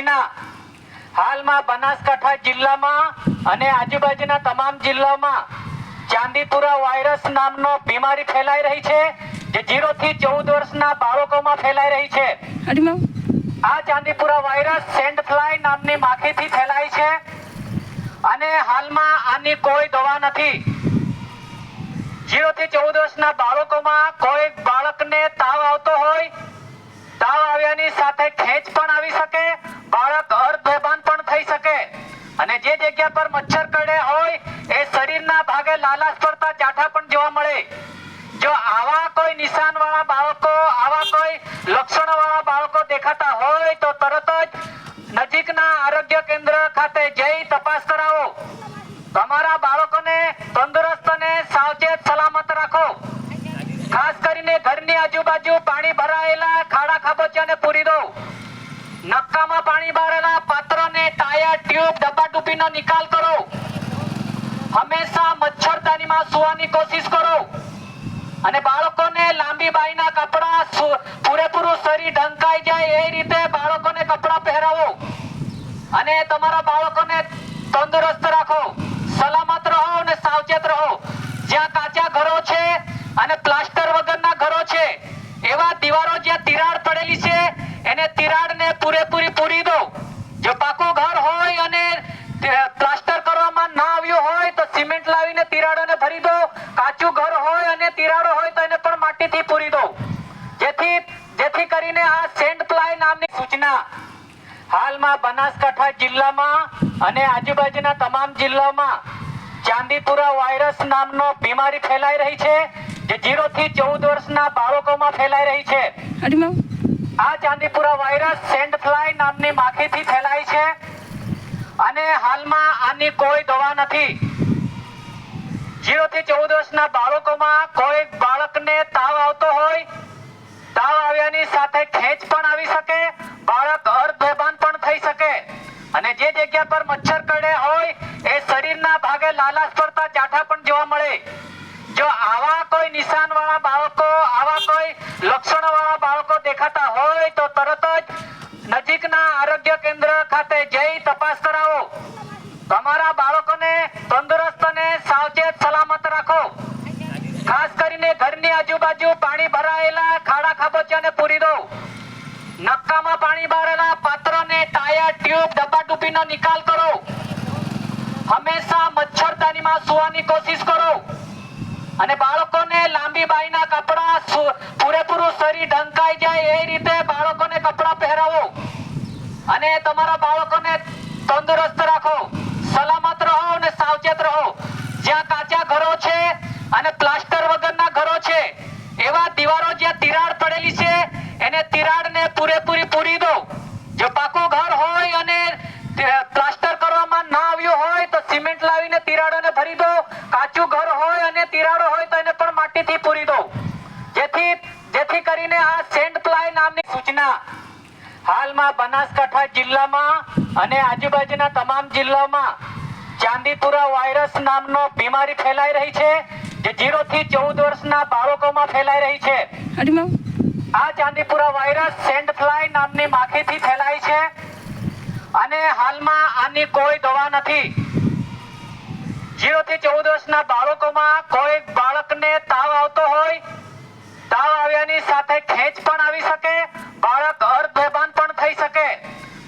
સૂચના હાલમાં બનાસકાંઠા જિલ્લામાં અને આજુબાજુના તમામ જિલ્લામાં ચાંદીપુરા વાયરસ નામનો બીમારી ફેલાઈ રહી છે જે 0 થી 14 વર્ષના બાળકોમાં ફેલાઈ રહી છે. આ ચાંદીપુરા વાયરસ સેન્ડ ફ્લાય નામની માખીથી ફેલાય છે અને હાલમાં આની કોઈ દવા નથી. જીરો થી ચૌદ વર્ષના બાળકોમાં કોઈ બાળકને તાવ આવતો હોય તાવ આવ્યાની સાથે ખેંચ પણ આવી શકે, બાળક અર્ધ બેભાન પણ થઈ શકે. અને જે જગ્યા પર મચ્છર કરડે હોય, એ શરીરના ભાગે લાલાશ પડતા ચાઠા પણ જોવા મળે. જો આવા કોઈ નિશાન વાળા બાળકો, આવા કોઈ લક્ષણોવાળા બાળકો દેખાતા હોય, તો તરત જ નજીકના આરોગ્ય કેન્દ્ર ખાતે જઈ તપાસ કરાવો. તમારા બાળકોને તંદુરસ્ત અને સાવચેત સલામત રાખો. ખાસ કરીને ઘરની આજુબાજુ પાણી ભરાયેલા, ખાડા ખાબોચિયાને પૂરી દો નક્કામાં પાણી ભરેલા પાત્રને ટાયર ટ્યુબ, ડબ્બા ડૂબીનો નિકાલ કરો. હંમેશા મચ્છરદાનીમાં સુવાની કોશિશ કરો. અને બાળકોને લાંબી બાઈના કપડા પૂરેપૂરું શરીર ઢંકાઈ જાય એ રીતે બાળકોને કપડા પહેરાવો. અને તમારા બાળકોને તંદુરસ્ત રાખો. સલામત રહો અને સાવચેત રહો. જ્યાં કાચા ઘરો છે અને પ્લાસ્ટર વગરના ઘરો છે. એવા દીવારો જ્યાં તિરાડ પડેલી છે, એને તિરાડને પૂરેપૂરી પૂરી દો. જો પાકું ઘર હોય અને પ્લાસ્ટર કરવામાં ના આવ્યું હોય તો સિમેન્ટ લાવીને તિરાડોને ભરી દો. કાચું ઘર હોય અને તિરાડો હોય તો એને પણ માટીથી પૂરી દો. જેથી જેથી કરીને આ સેન્ટ પ્લાય નામની સૂચના હાલમાં બનાસકાંઠા જિલ્લામાં અને આજુબાજુના તમામ જિલ્લામાં ચાંદીપુરા વાયરસ નામનો બીમારી ફેલાઈ રહી છે જે 0 થી ચૌદ વર્ષના બાળકોમાં ફેલાઈ રહી છે. આ ચાંદીપુરા વાયરસ સેન્ડ ફ્લાય નામની માખીથી ફેલાય છે અને હાલમાં આની કોઈ દવા નથી. 0 થી 14 વર્ષના બાળકોમાં કોઈ બાળકને તાવ આવતો હોય તાવ આવ્યાની સાથે ખેંચ પણ આવી શકે બાળક અર્ધ બેભાન પણ થઈ શકે. અને જે જગ્યા પર મચ્છર કરડે હોય એ શરીરના લાલાશ પડતા ચાઠા પણ જોવા મળે. જો આવા કોઈ નિશાન વાળા બાળકો, આવા કોઈ લક્ષણો વાળા બાળકો દેખાતા હોય તો તરત જ નજીકના આરોગ્ય કેન્દ્ર ખાતે જઈ તપાસ કરાવો. તમારા બાળકોને તંદુરસ્ત અને સાવચેત સલામત રાખો. ખાસ કરીને ઘરની આજુબાજુ પાણી ભરાયેલા ખાડા ખાબોચિયાને પૂરી દો. નક્કામાં પાણી ભરેલા પાત્રને ટાયર ટ્યુબ ડબ્બા ટૂપીનો નિકાલ કરો. હંમેશા મચ્છરદાનીમાં સુવાની કોશિશ કરો. અને બાળકોને લાંબી બાઈના કપડા પૂરેપૂરું શરીર ઢંકાઈ જાય એ રીતે બાળકોને કપડા પહેરાવો. અને તમારા બાળકોને તંદુરસ્ત રાખો. સલામત રહો અને સાવચેત રહો. જ્યાં કાચા ઘરો છે અને પ્લાસ્ટર વગરના ઘરો છે, એવા દિવારો જ્યાં તિરાડ પડેલી છે, એને તિરાડને પૂરેપૂરી પૂરી દો જો પાકું ઘર હોય અને તે પ્લાસ્ટર કરવામાં ના આવ્યું હોય તો સિમેન્ટ લાવીને તિરાડોને ભરી દો કાચું ઘર હોય અને તિરાડો હોય તો એને પૂરી દો જેથી જેથી કરીને આ સેન્ટ પ્લાય નામની સૂચના હાલમાં બનાસકાંઠા જિલ્લામાં અને આજુબાજુના તમામ જિલ્લામાં ચાંદીપુરા વાયરસ નામનો બીમારી ફેલાઈ રહી છે જે 0 થી ચૌદ વર્ષના બાળકોમાં ફેલાઈ રહી છે. આ ચાંદીપુરા વાયરસ સેન્ટ ફ્લાય નામની માખીથી ફેલાય છે અને હાલમાં આની કોઈ દવા નથી. જીરો થી ચૌદ વર્ષના બાળકોમાં કોઈ બાળકને તાવ આવતો હોય, તાવ આવ્યાની સાથે ખેંચ પણ આવી શકે, બાળક અર્ધ બેભાન પણ થઈ શકે.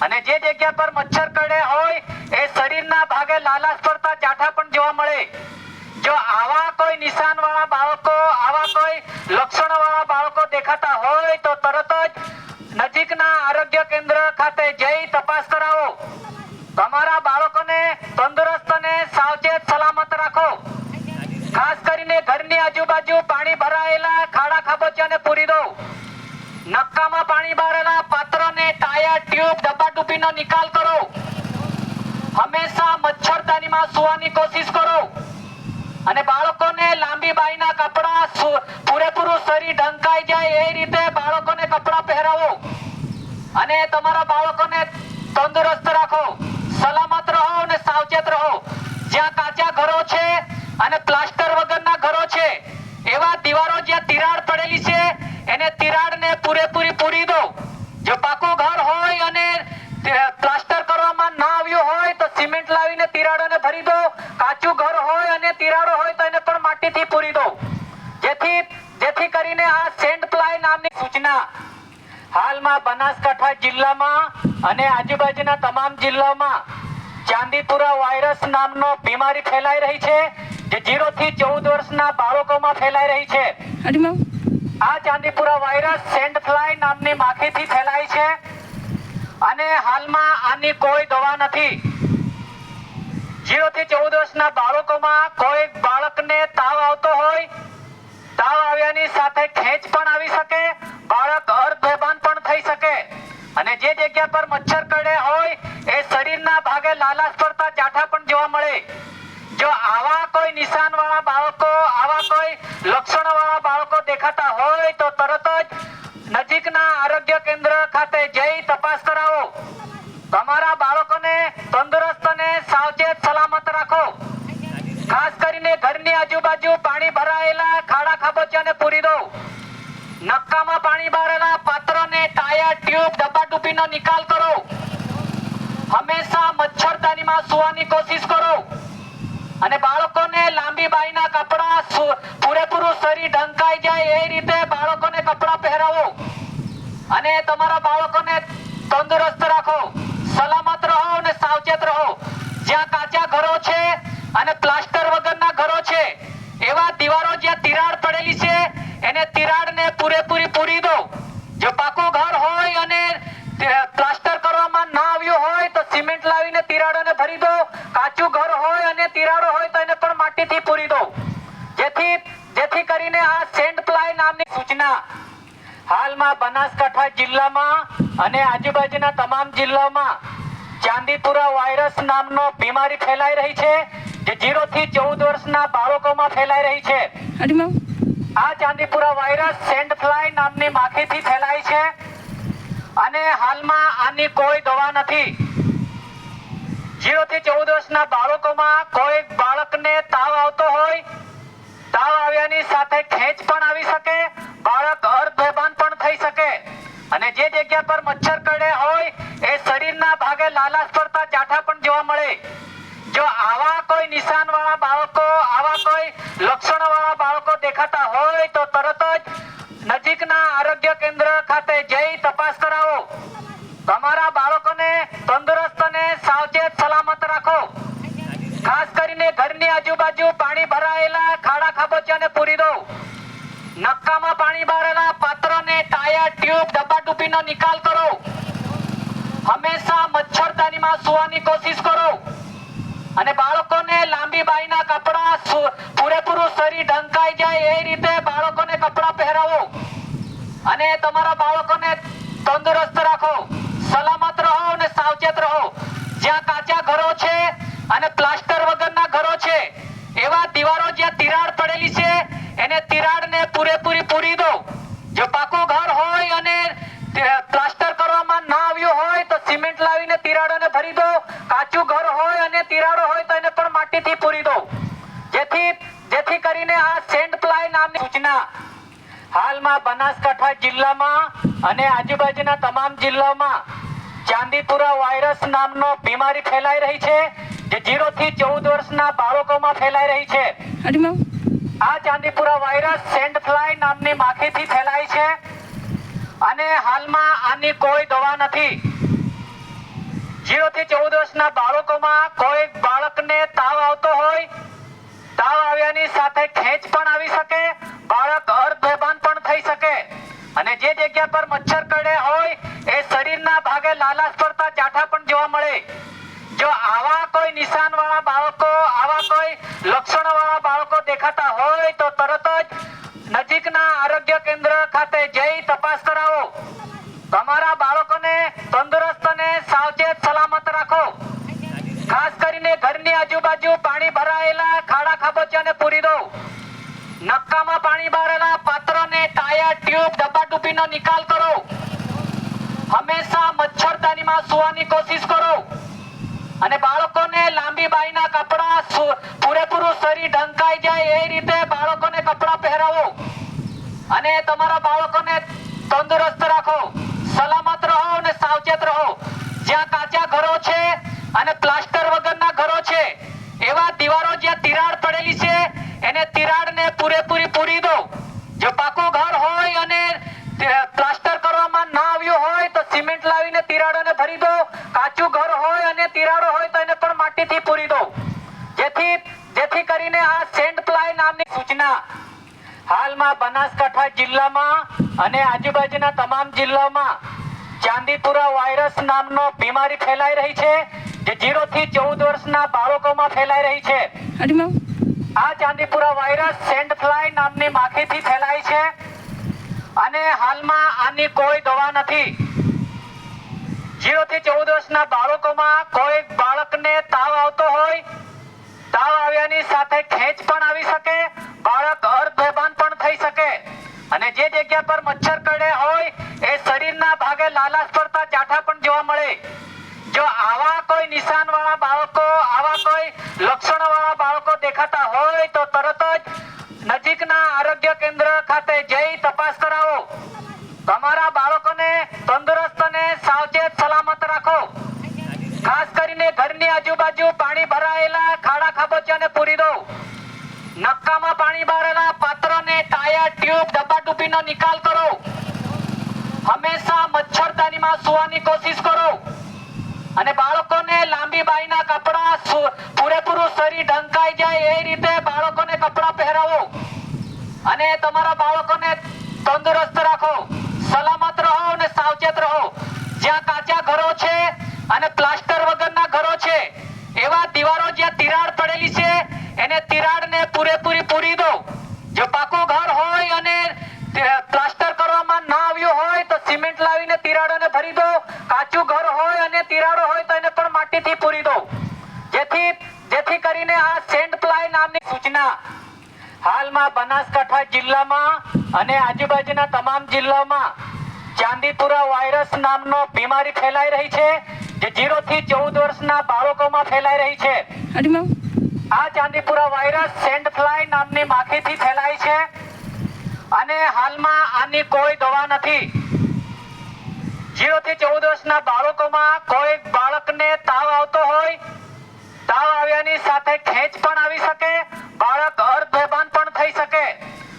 અને જે જગ્યા પર મચ્છર કરડે હોય, એ શરીરના ભાગે લાલાશ પડતા ચાઠા પણ જોવા મળે. જો આવા કોઈ નિશાન વાળા બાળકો, આવા કોઈ લક્ષણો વાળા બાળકો દેખાતા હોય, તો તરત જ નજીકના આરોગ્ય કેન્દ્ર ખાતે જઈ તપાસ કરાવો. તમારા બાળકોને તંદુરસ્ત અને સાવચેત સલામત રાખો. ખાસ કરીને ઘરની આજુબાજુ પાણી ભરાયેલા ખાડા ખાબોચિયાને પૂરી દો. નક્કામાં પાણી ભરેલા પાત્રને ટાયર ટ્યુબ ડબ્બા ડૂબીનો નિકાલ કરો. હંમેશા મચ્છરદાનીમાં સુવાની કોશિશ કરો. અને બાળકોને લાંબી બાઈના કપડા પૂરેપૂરું શરીર ઢંકાઈ જાય એ રીતે બાળકોને કપડા પહેરાવો. અને તમારા બાળકોને તંદુરસ્ત રાખો. સલામત રહો અને સાવચેત રહો. જ્યાં કાચા ઘરો છે અને પ્લાસ્ટર વગરના ઘરો છે. એવા દિવારો જ્યાં તિરાડ પડેલી છે, એને તિરાડને પૂરેપૂરી પૂરી દો. જો પાકું ઘર હોય અને પ્લાસ્ટર કરવામાં ના આવ્યું હોય તો સિમેન્ટ લાવીને તિરાડોને ભરી દો. કાચું ઘર હોય અને તિરાડો હોય તો એને પણ માટીથી પૂરી દો. જેથી જેથી કરીને આ સેન્ડ પ્લાય નામની સૂચના હાલમાં બનાસકાંઠા જિલ્લામાં અને આજુબાજુના તમામ જિલ્લામાં ચાંદીપુરા વાયરસ નામનો બીમારી ફેલાઈ રહી છે જે 0 થી 14 વર્ષના બાળકોમાં ફેલાઈ રહી છે. આ ચાંદીપુરા વાયરસ સેન્ડ ફ્લાય નામની માખીથી ફેલાય છે અને હાલમાં આની કોઈ દવા નથી. જીરો થી ચૌદ વર્ષના બાળકોમાં કોઈ બાળકને તાવ આવતો હોય તાવ આવ્યાની સાથે ખેંચ પણ આવી શકે બાળક અર્ધ બેભાન પણ થઈ શકે. અને જે જગ્યા પર મચ્છર કરડે હોય, એ શરીરના ભાગે લાલાશ પડતા ચાઠા પણ જોવા મળે. જો આવા કોઈ નિશાન વાળા બાળકો, આવા કોઈ લક્ષણો વાળા બાળકો દેખાતા હોય, તો તરત જ નજીકના આરોગ્ય કેન્દ્ર ખાતે જઈ તપાસ કરાવો. તમારા બાળકોને તંદુરસ્ત અને સાવચેત સલામત રાખો. ખાસ કરીને ઘરની આજુબાજુ પાણી ભરાયેલા ખાડા ખાબોચિયાને પૂરી દો. નક્કામાં પાણી ભરેલા પાત્રને ટાયર ટ્યુબ ડબ્બા ડુબ્બીનો નિકાલ કરો. હંમેશા મચ્છરદાનીમાં સુવાની કોશિશ કરો. અને બાળકોને લાંબી બાઈના કપડા પૂરેપૂરું શરીર ઢંકાઈ જાય એ રીતે બાળકોને કપડા પહેરાવો. અને તમારા બાળકોને તંદુરસ્ત રાખો સલામત રહો અને સાવચેત રહો જ્યાં કાચા ઘરો છે અને પ્લાસ્ટર વગરના ઘરો છે એવા દીવારો જ્યાં તિરાડ પડેલી છે એને તિરાડને પૂરેપૂરી પૂરી દો જો પાકું ઘર હોય અને તે- પ્લાસ્ટર કરવામાં ના આવ્યું હોય તો સિમેન્ટ લાવીને તિરાડોને ભરી દો કાચું ઘર હોય અને તિરાડો હોય તો એને પણ માટીથી પૂરી દો જેથી જેથી કરીને આ સેન્ડ પ્લાય નામની સૂચના હાલમાં બનાસકાંઠા જિલ્લામાં અને આજુબાજુના તમામ જિલ્લામાં ચાંદીપુરા વાયરસ નામનો બીમારી ફેલાઈ રહી છે જે 0 થી 14 વર્ષના બાળકોમાં ફેલાઈ રહી છે. આ ચાંદીપુરા વાયરસ સેન્ડ ફ્લાય નામની માખીથી ફેલાય છે અને હાલમાં આની કોઈ દવા નથી. જીરો થી ચૌદ વર્ષના બાળકોમાં કોઈ બાળકને તાવ આવતો હોય તાવ આવ્યાની સાથે ખેંચ પણ આવી શકે બાળક અર્ધ બેભાન પણ થઈ શકે. અને જે જગ્યા પર મચ્છર કરડે હોય, એ શરીરના ભાગે લાલાશ પડતા જાઠા પણ જોવા મળે. જો આવા કોઈ નિશાન વાળા બાળકો, આવા કોઈ લક્ષણો વાળા બાળકો દેખાતા હોય, તો તરત જ નજીકના આરોગ્ય કેન્દ્ર ખાતે જઈ તપાસ કરાવો. તમારા બાળકોને તંદુરસ્ત અને સાવચેત સલામત રાખો. ખાસ કરીને ઘરની આજુબાજુ પાણી ભરાયેલા ખાડા ખાબોચિયાને પૂરી દો. નક્કામાં પાણી ભરેલા પાત્રને ટાયર ટ્યુબ ડબ્બા ડુબ્બીનો નિકાલ કરો. હંમેશા મચ્છરદાનીમાં સુવાની કોશિશ કરો. અને બાળકોને લાંબી બાઈના કપડા પૂરેપૂરું શરીર ઢંકાઈ જાય એ રીતે બાળકોને કપડા પહેરાવો. અને તમારા બાળકોને તંદુરસ્ત રાખો. સલામત રહો અને સાવચેત રહો. જ્યાં કાચા ઘરો છે અને પ્લાસ્ટર વગરના ઘરો છે, એવા દિવારો જ્યાં તિરાડ પડેલી છે એને તિરાડને પૂરેપૂરી પૂરી દો જો પાકું ઘર હોય અને પ્લાસ્ટર કરવામાં ના આવ્યું હોય તો સિમેન્ટ લાવીને તિરાડોને ભરી દો કાચું ઘર હોય અને તિરાડો હોય તો એને પણ માટીથી પૂરી દો જેથી જેથી કરીને આ સેન્ટ પ્લાય નામની સૂચના હાલમાં બનાસકાંઠા જિલ્લામાં અને આજુબાજુના તમામ જિલ્લામાં ચાંદીપુરા વાયરસ નામનો બીમારી ફેલાઈ રહી છે, જે 0 થી ચૌદ વર્ષના બાળકોમાં ફેલાઈ રહી છે. આ ચાંદીપુરા વાયરસ સેન્ડ ફ્લાય નામની માખીથી ફેલાય છે અને હાલમાં આની કોઈ દવા નથી. જીરો થી ચૌદ વર્ષના બાળકોમાં કોઈ બાળકને તાવ આવતો હોય, તાવ આવ્યાની સાથે ખેંચ પણ આવી શકે, બાળક અર્ધ બેભાન પણ થઈ શકે. અને જે જગ્યા પર મચ્છર કરડે હોય, એ શરીરના ભાગે લાલાશ પડતા ચાઠા પણ જોવા મળે. જો આવા કોઈ નિશાન વાળા બાળકો, આવા કોઈ લક્ષણો વાળા બાળકો દેખાતા હોય તો તરત જ નજીકના આરોગ્ય કેન્દ્ર ખાતે જઈ તપાસ કરાવો. તમારા બાળકોને તંદુરસ્ત અને સાવચેત સલામત રાખો. ખાસ કરીને ઘરની આજુબાજુ પાણી ભરાયેલા ખાડા ખાબોચિયાને પૂરી દો. નક્કામાં પાણી ભરેલા પાત્રને ટાયર ટ્યુબ ડબ્બા ડુબ્બીનો નિકાલ કરો. હંમેશા મચ્છરદાનીમાં સુવાની કોશિશ કરો. અને બાળકોને લાંબી બાઈના કપડા પૂરેપૂરું શરીર ઢંકાઈ જાય એ રીતે બાળકોને કપડા પહેરાવો. અને તમારા બાળકોને તંદુરસ્ત રાખો. સલામત રહો અને સાવચેત રહો. જ્યાં કાચા ઘરો છે અને પ્લાસ્ટર વગરના ઘરો છે, એવા દિવારો જ્યાં તિરાડ પડેલી છે, એને તિરાડને પૂરેપૂરી પૂરી દો. જો પાકું ઘર હોય અને પ્લાસ્ટર કરવામાં ના આવ્યું હોય તો સિમેન્ટ લાવીને તિરાડોને ભરી દો. કાચું ઘર હોય અને તિરાડો હોય તો એને પણ માટીથી પૂરી દો. જેથી જેથી કરીને આ સેન્ટ પ્લાય નામની સૂચના હાલમાં બનાસકાંઠા જિલ્લામાં અને આજુબાજુના તમામ જિલ્લામાં ચાંદીપુરા વાયરસ નામનો બીમારી ફેલાઈ રહી છે જે જીરો થી ચૌદ વર્ષના બાળકોમાં ફેલાઈ રહી છે. આ ચાંદીપુરા વાયરસ સેન્ટ ફ્લાય નામની માખીથી ફેલાય છે. અને હાલમાં આની કોઈ દવા નથી. જીરો થી ચૌદ વર્ષના બાળકોમાં કોઈ બાળકને તાવ આવતો હોય, તાવ આવ્યાની સાથે ખેંચ પણ આવી શકે, બાળક અર્ધ પણ થઈ શકે. અને જે જગ્યા પર મચ્છર કરડે હોય, એ શરીરના ભાગે લાલાશ પડતા ચાઠા પણ જોવા મળે. જો આવા કોઈ નિશાન વાળા બાળકો, આવા કોઈ લક્ષણો વાળા બાળકો દેખાતા હોય, તો તરત જ નજીકના આરોગ્ય કેન્દ્ર ખાતે જઈ તપાસ કરાવો. તમારા બાળકોને તંદુરસ્ત અને સાવચેત સલામત રાખો. ખાસ કરીને ઘરની આજુબાજુ પાણી ભરાયેલા ખાડા ખાબોચિયાને પૂરી દો. નક્કામાં પાણી ભરેલા પાત્રને ટાયર ટ્યુબ ડબ્બા ડુબ્બીનો નિકાલ કરો. હંમેશા મચ્છરદાનીમાં સુવાની કોશિશ કરો. અને બાળકોને લાંબી બાઈના કપડા પૂરેપૂરું શરીર ઢંકાઈ જાય એ રીતે બાળકોને કપડા પહેરાવો. અને તમારા બાળકોને તંદુરસ્ત રાખો. સલામત રહો અને સાવચેત રહો. જ્યાં કાચા ઘરો છે અને પ્લાસ્ટર વગરના ઘરો છે, એવા દીવારો જ્યાં તિરાડ પડેલી છે, એને તિરાડને પૂરેપૂરી પૂરી દો. જો પાકું ઘર હોય અને પ્લાસ્ટર તિરાડોને ભરી દો. કાચું ઘર હોય અને તિરાડો હોય તો એને પણ માટીથી પૂરી દો. જેથી જેથી કરીને આ સેન્ટ પ્લાય નામની સૂચના હાલમાં બનાસકાંઠા જિલ્લામાં અને આજુબાજુના તમામ જિલ્લામાં ચાંદીપુરા વાયરસ નામનો બીમારી ફેલાઈ રહી છે જે જીરો થી ચૌદ વર્ષના બાળકોમાં ફેલાઈ રહી છે. આ ચાંદીપુરા વાયરસ સેન્ટ ફ્લાય નામની માખીથી ફેલાય છે. અને હાલમાં આની કોઈ દવા નથી. જીરો થી ચૌદ વર્ષના બાળકોમાં કોઈ બાળકને તાવ આવતો હોય, તાવ આવ્યાની સાથે ખેંચ પણ આવી શકે, બાળક અર્ધ બેભાન પણ થઈ શકે.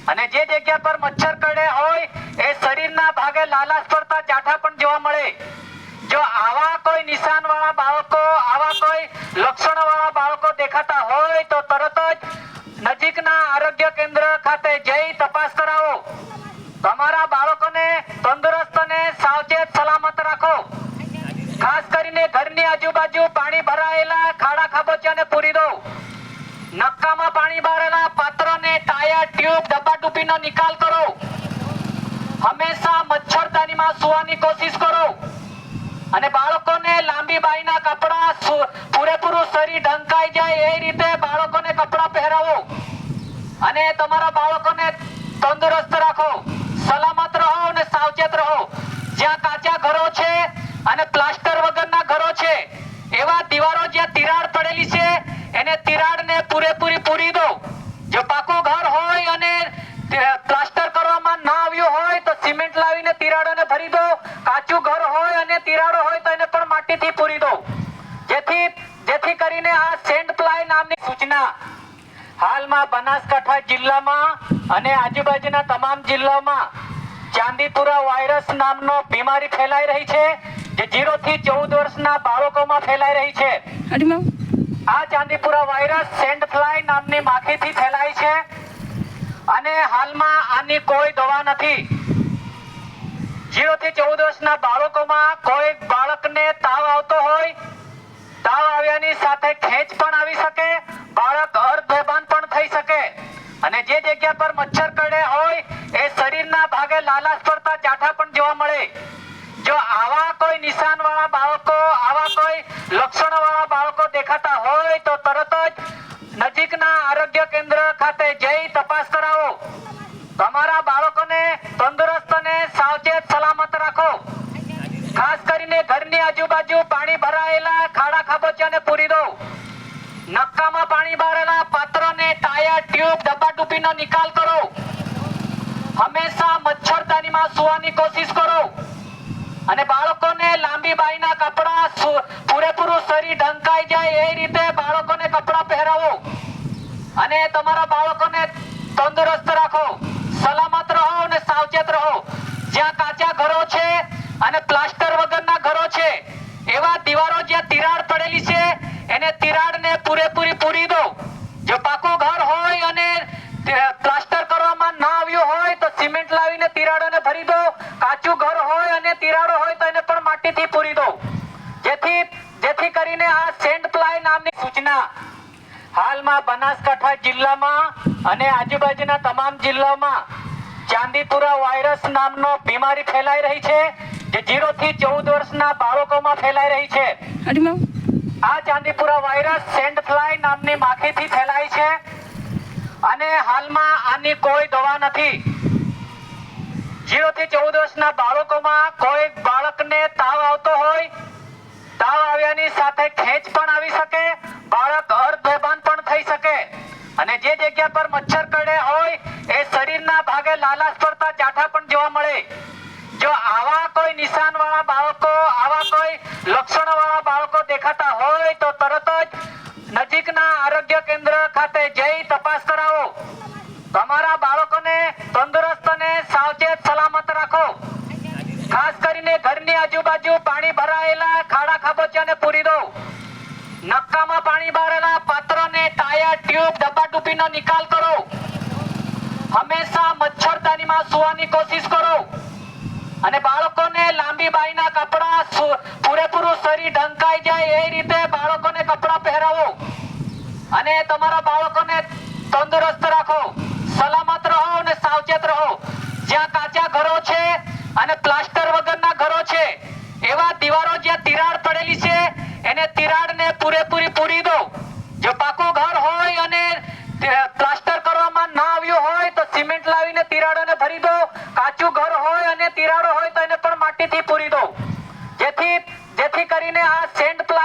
અને જે જગ્યા પર મચ્છર કરડે હોય, એ શરીરના ભાગે લાલાશ પડતા ચાઠા પણ જોવા મળે. જો આવા કોઈ નિશાન વાળા બાળકો, આવા કોઈ લક્ષણ વાળા બાળકો દેખાતા હોય, તો તરત જ નજીકના આરોગ્ય કેન્દ્ર ખાતે જઈ તપાસ કરાવો. તમારા બાળકોને તંદુરસ્ત અને સાવચેત સલામત રાખો ખાસ કરીને ઘરની આજુબાજુ પાણી ભરાયેલા, ખાડા ખાબોચિયાને પૂરી દો નક્કામાં પાણી ભરેલા પાત્રને ટાયર, ટ્યુબ, ડબ્બા ડુબ્બીનો નિકાલ કરો. હંમેશા મચ્છરદાનીમાં સુવાની કોશિશ કરો. અને બાળકોને લાંબી બાઈના કપડા પૂરેપૂરું શરીર ઢંકાઈ જાય એ રીતે બાળકોને કપડા પહેરાવો. અને તમારા બાળકોને તંદુરસ્ત રાખો. સલામત રહો અને સાવચેત રહો. જ્યાં કાચા ઘરો છે અને પ્લાસ્ટર વગરના છે. એવા દિવારો જ્યાં તિરાડ પડેલી છે, એને તિરાડને પૂરેપૂરી પૂરી દો. જો પાકું ઘર હોય અને પ્લાસ્ટર કરવામાં ના આવ્યું હોય તો સિમેન્ટ લાવીને તિરાડોને ભરી દો. કાચું ઘર હોય અને તિરાડો હોય તો એને પણ માટીથી પૂરી દો. જેથી જેથી કરીને આ સેન્ટ પ્લાય નામની સૂચના હાલમાં બનાસકાંઠા જિલ્લામાં અને આજુબાજુના તમામ જિલ્લામાં ચાંદીપુરા વાયરસ નામનો બીમારી ફેલાઈ રહી છે જે 0 થી 14 વર્ષના બાળકોમાં ફેલાઈ રહી છે. આ ચાંદીપુરા વાયરસ સેન્ડ ફ્લાય નામની માખીથી ફેલાય છે અને હાલમાં આની કોઈ દવા નથી. 0 થી ચૌદ વર્ષના બાળકોમાં કોઈ બાળકને તાવ આવતો હોય તાવ આવ્યાની સાથે ખેંચ પણ આવી શકે બાળક અર્ધ બેભાન પણ થઈ શકે. અને જે જગ્યા પર મચ્છર કરડે હોય, એ શરીરના ભાગે લાલાશ પડતા ચાઠા પણ જોવા મળે. જો આવા કોઈ નિશાન વાળા બાળકો, આવા કોઈ લક્ષણો વાળા બાળકો દેખાતા હોય, તો તરત જ નજીકના આરોગ્ય કેન્દ્ર ખાતે જઈ તપાસ કરાવો. તમારા બાળકોને તંદુરસ્ત અને સાવચેત સલામત રાખો. ખાસ કરીને ઘરની આજુબાજુ પાણી ભરાયેલા ખાડા ખાબોચિયાને પૂરી દો. નક્કામાં પાણી ભરેલા પાત્રને ટાયર ટ્યુબ ડબ્બા ડુબ્બીનો નિકાલ કરો. હંમેશા મચ્છરદાનીમાં સુવાની કોશિશ કરો. અને બાળકોને લાંબી બાઈના કપડા પૂરેપૂરું શરીર ઢંકાઈ જાય એ રીતે બાળકોને કપડાં પહેરાવો. અને તમારા બાળકોને તંદુરસ્ત રાખો સલામત રહો અને સાવચેત રહો જ્યાં કાચા ઘરો છે અને પ્લાસ્ટર વગરના ઘરો છે એવા દીવારો જ્યાં તિરાડ પડેલી છે એને તિરાડને પૂરેપૂરી પૂરી દો જો પાકું ઘર હોય અને તે પ્લાસ્ટર કરવામાં ના આવ્યું હોય તો સિમેન્ટ લાવીને તિરાડોને ભરી દો કાચું ઘર હોય અને તિરાડો હોય તો એને પણ માટીથી પૂરી દો જેથી જેથી કરીને આ સેન્ડ પ્લાય નામની સૂચના હાલમાં બનાસકાંઠા જિલ્લામાં અને આજુબાજુના તમામ જિલ્લામાં ચાંદીપુરા વાયરસ નામનો બીમારી ફેલાઈ રહી છે જે 0 થી 14 વર્ષના બાળકોમાં ફેલાઈ રહી છે. આ ચાંદીપુરા વાયરસ સેન્ડ ફ્લાય નામની માખીથી ફેલાય છે અને હાલમાં આની કોઈ દવા નથી. 0 થી ચૌદ વર્ષના બાળકોમાં કોઈ બાળકને તાવ આવતો હોય તાવ આવ્યાની સાથે ખેંચ પણ આવી શકે બાળક અર્ધ બેભાન પણ થઈ શકે. અને જે જગ્યા પર મચ્છર કરડે હોય, એ શરીરના ભાગે લાલાશ પડતા ચાઠા પણ જોવા મળે. જો આવા કોઈ નિશાન વાળા બાળકો, આવા કોઈ લક્ષણો વાળા બાળકો દેખાતા હોય, તો તરત જ નજીકના આરોગ્ય કેન્દ્ર ખાતે જઈ તપાસ કરાવો. તમારા બાળકોને તંદુરસ્ત અને સાવચેત સલામત રાખો. ખાસ કરીને ઘરની આજુબાજુ પાણી ભરાયેલા ખાડા ખાબોચિયાને પૂરી દો. નક્કામાં પાણી ભરેલા પાત્રને ટાયર ટ્યુબ, ડબ્બા ડુબ્બીનો નિકાલ કરો. હંમેશા મચ્છરદાનીમાં સુવાની કોશિશ કરો. અને બાળકોને લાંબી બાઈના કપડા પૂરેપૂરું શરીર ઢંકાઈ જાય એ રીતે બાળકોને કપડાં પહેરાવો. અને તમારા બાળકોને તંદુરસ્ત રાખો. સલામત રહો અને સાવચેત રહો. જ્યાં કાચા ઘરો છે અને પ્લાસ્ટર વગરના ઘરો છે, એવા દીવારો જ્યાં તિરાડ પડેલી છે એને તિરાડને પૂરેપૂરી પૂરી દો. જો પાકું ઘર હોય અને પ્લાસ્ટર કરવામાં ના આવ્યું હોય તો સિમેન્ટ લાવીને તિરાડોને ભરી દો. કાચું ઘર હોય અને તિરાડો હોય તો એને પણ માટીથી પૂરી દો. જેથી જેથી કરીને આ પ્લા